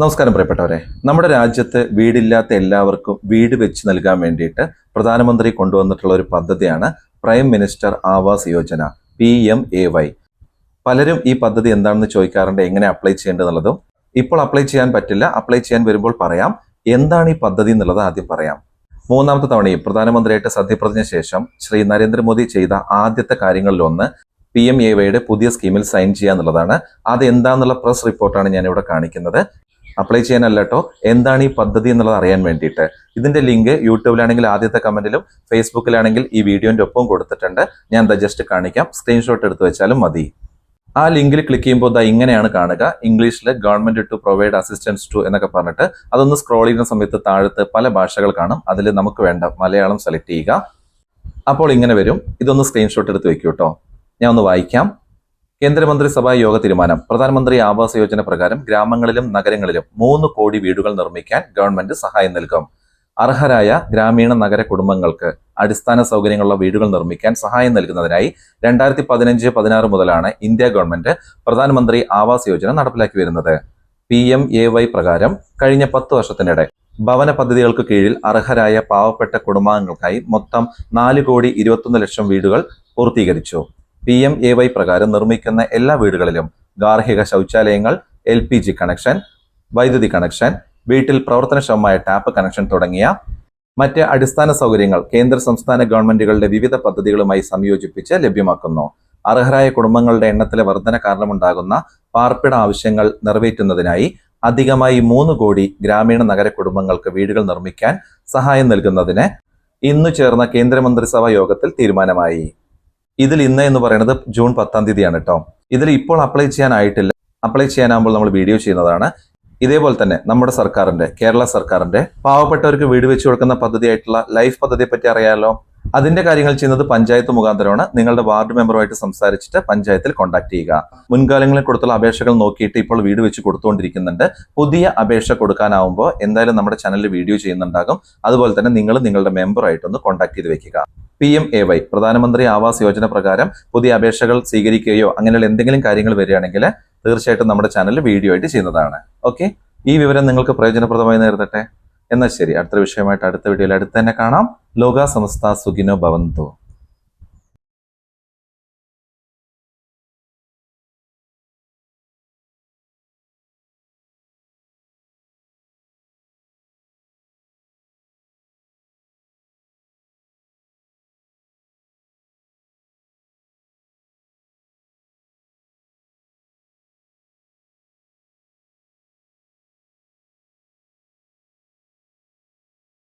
നമസ്കാരം പ്രിയപ്പെട്ടവരെ. നമ്മുടെ രാജ്യത്ത് വീടില്ലാത്ത എല്ലാവർക്കും വീട് വെച്ച് നൽകാൻ വേണ്ടിയിട്ട് പ്രധാനമന്ത്രി കൊണ്ടുവന്നിട്ടുള്ള ഒരു പദ്ധതിയാണ് prime minister Awas Yojana P M A Y. പലരും ഈ പദ്ധതി എന്താണെന്ന് ചോദിക്കാറുണ്ട് എങ്ങനെ അപ്ലൈ ചെയ്യേണ്ടതെന്നുള്ളതും. ഇപ്പോൾ അപ്ലൈ ചെയ്യാൻ പറ്റില്ല. അപ്ലൈ ചെയ്യാൻ വരുമ്പോൾ പറയാം എന്താണ് ഈ പദ്ധതി എന്നുള്ളത് ആദ്യം പറയാം. മൂന്നാമത്തെ തവണയും പ്രധാനമന്ത്രിയായിട്ട് സത്യപ്രതിജ്ഞ ശേഷം ശ്രീ നരേന്ദ്രമോദി ചെയ്ത ആദ്യത്തെ കാര്യങ്ങളിലൊന്ന് പി എം എ വൈയുടെ പുതിയ സ്കീമിൽ സൈൻ ചെയ്യുക എന്നുള്ളതാണ്. അത് എന്താന്നുള്ള പ്രസ് റിപ്പോർട്ടാണ് ഞാൻ ഇവിടെ കാണിക്കുന്നത്. അപ്ലൈ ചെയ്യാനല്ല കേട്ടോ എന്താണ് ഈ പദ്ധതി എന്നുള്ളത് അറിയാൻ വേണ്ടിയിട്ട്. ഇതിന്റെ ലിങ്ക് യൂട്യൂബിലാണെങ്കിൽ ആദ്യത്തെ കമന്റിലും ഫേസ്ബുക്കിലാണെങ്കിൽ ഈ വീഡിയോന്റെ ഒപ്പം കൊടുത്തിട്ടുണ്ട്. ഞാൻ ദാ ജസ്റ്റ് കാണിക്കാം. സ്ക്രീൻഷോട്ട് എടുത്ത് വെച്ചാലും മതി. ആ ലിങ്കിൽ ക്ലിക്ക് ചെയ്യുമ്പോൾ ദാ ഇങ്ങനെയാണ് കാണുക. ഇംഗ്ലീഷിൽ government to provide assistance to എന്നൊക്കെ പറഞ്ഞിട്ട് അതൊന്ന് സ്ക്രോൾ ചെയ്യുന്ന സമയത്ത് താഴത്ത് പല ഭാഷകൾ കാണും. അതിൽ നമുക്ക് വേണ്ട മലയാളം സെലക്ട് ചെയ്യുക. അപ്പോൾ ഇങ്ങനെ വരും. ഇതൊന്ന് സ്ക്രീൻഷോട്ട് എടുത്ത് വെക്കൂട്ടോ ഞാൻ ഒന്ന് വായിക്കാം. കേന്ദ്രമന്ത്രിസഭാ യോഗ തീരുമാനം. പ്രധാനമന്ത്രി ആവാസ് യോജന പ്രകാരം ഗ്രാമങ്ങളിലും നഗരങ്ങളിലും മൂന്ന് കോടി വീടുകൾ നിർമ്മിക്കാൻ ഗവൺമെന്റ് സഹായം നൽകും. അർഹരായ ഗ്രാമീണ നഗര കുടുംബങ്ങൾക്ക് അടിസ്ഥാന സൗകര്യങ്ങളുള്ള വീടുകൾ നിർമ്മിക്കാൻ സഹായം നൽകുന്നതിനായി രണ്ടായിരത്തി പതിനഞ്ച് പതിനാറ് മുതലാണ് ഇന്ത്യ ഗവൺമെന്റ് പ്രധാനമന്ത്രി ആവാസ് യോജന നടപ്പിലാക്കി വരുന്നത്. പി എം എ വൈ പ്രകാരം കഴിഞ്ഞ പത്ത് വർഷത്തിനിടെ ഭവന പദ്ധതികൾക്ക് കീഴിൽ അർഹരായ പാവപ്പെട്ട കുടുംബാംഗങ്ങൾക്കായി മൊത്തം നാല് കോടി ഇരുപത്തൊന്ന് ലക്ഷം വീടുകൾ പൂർത്തീകരിച്ചു. പി എം എ വൈ പ്രകാരം നിർമ്മിക്കുന്ന എല്ലാ വീടുകളിലും ഗാർഹിക ശൗചാലയങ്ങൾ എൽ പി ജി കണക്ഷൻ വൈദ്യുതി കണക്ഷൻ വീട്ടിൽ പ്രവർത്തനക്ഷമമായ ടാപ്പ് കണക്ഷൻ തുടങ്ങിയ മറ്റ് അടിസ്ഥാന സൗകര്യങ്ങൾ കേന്ദ്ര സംസ്ഥാന ഗവൺമെന്റുകളുടെ വിവിധ പദ്ധതികളുമായി സംയോജിപ്പിച്ച് ലഭ്യമാക്കുന്നു. അർഹരായ കുടുംബങ്ങളുടെ എണ്ണത്തിലെ വർധന കാരണമുണ്ടാകുന്ന പാർപ്പിട ആവശ്യങ്ങൾ നിറവേറ്റുന്നതിനായി അധികമായി മൂന്ന് കോടി ഗ്രാമീണ നഗര കുടുംബങ്ങൾക്ക് വീടുകൾ നിർമ്മിക്കാൻ സഹായം നൽകുന്നതിന് ഇന്നു ചേർന്ന കേന്ദ്രമന്ത്രിസഭാ യോഗത്തിൽ തീരുമാനമായി. ഇതിൽ ഇന്ന് എന്ന് പറയുന്നത് ജൂൺ പത്താം തീയതിയാണ് കേട്ടോ. ഇതിൽ ഇപ്പോൾ അപ്ലൈ ചെയ്യാനായിട്ടില്ല. അപ്ലൈ ചെയ്യാനാകുമ്പോൾ നമ്മൾ വീഡിയോ ചെയ്യുന്നതാണ്. ഇതേപോലെ തന്നെ നമ്മുടെ സർക്കാരിന്റെ കേരള സർക്കാരിന്റെ പാവപ്പെട്ടവർക്ക് വീട് വെച്ചു കൊടുക്കുന്ന പദ്ധതിയായിട്ടുള്ള ലൈഫ് പദ്ധതിയെ പറ്റി അറിയാമല്ലോ അതിന്റെ കാര്യങ്ങൾ ചെയ്യുന്നത് പഞ്ചായത്ത് മുഖാന്തരമാണ്. നിങ്ങളുടെ വാർഡ് മെമ്പറുമായിട്ട് സംസാരിച്ചിട്ട് പഞ്ചായത്തിൽ കോൺടാക്ട് ചെയ്യുക. മുൻകാലങ്ങളിൽ കൊടുത്തുള്ള അപേക്ഷകൾ നോക്കിയിട്ട് ഇപ്പോൾ വീട് വെച്ച് കൊടുത്തുകൊണ്ടിരിക്കുന്നുണ്ട്. പുതിയ അപേക്ഷ കൊടുക്കാനാവുമ്പോൾ എന്തായാലും നമ്മുടെ ചാനലിൽ വീഡിയോ ചെയ്യുന്നുണ്ടാകും. അതുപോലെ തന്നെ നിങ്ങൾ നിങ്ങളുടെ മെമ്പറായിട്ടൊന്ന് കോൺടാക്ട് ചെയ്ത് വെക്കുക. പി എം എ വൈ പ്രധാനമന്ത്രി ആവാസ് യോജന പ്രകാരം പുതിയ അപേക്ഷകൾ സ്വീകരിക്കുകയോ അങ്ങനെയുള്ള എന്തെങ്കിലും കാര്യങ്ങൾ വരികയാണെങ്കിൽ തീർച്ചയായിട്ടും നമ്മുടെ ചാനലിൽ വീഡിയോ ആയിട്ട് ചെയ്യുന്നതാണ്. ഓക്കെ ഈ വിവരം നിങ്ങൾക്ക് പ്രയോജനപ്രദമായി നേരിടട്ടെ? എന്നാൽ ശരി അടുത്ത വിഷയമായിട്ട് അടുത്ത വീഡിയോയിൽ അടുത്ത് തന്നെ കാണാം. ലോക സമസ്ത സുഖിനോ ഭവന്തു.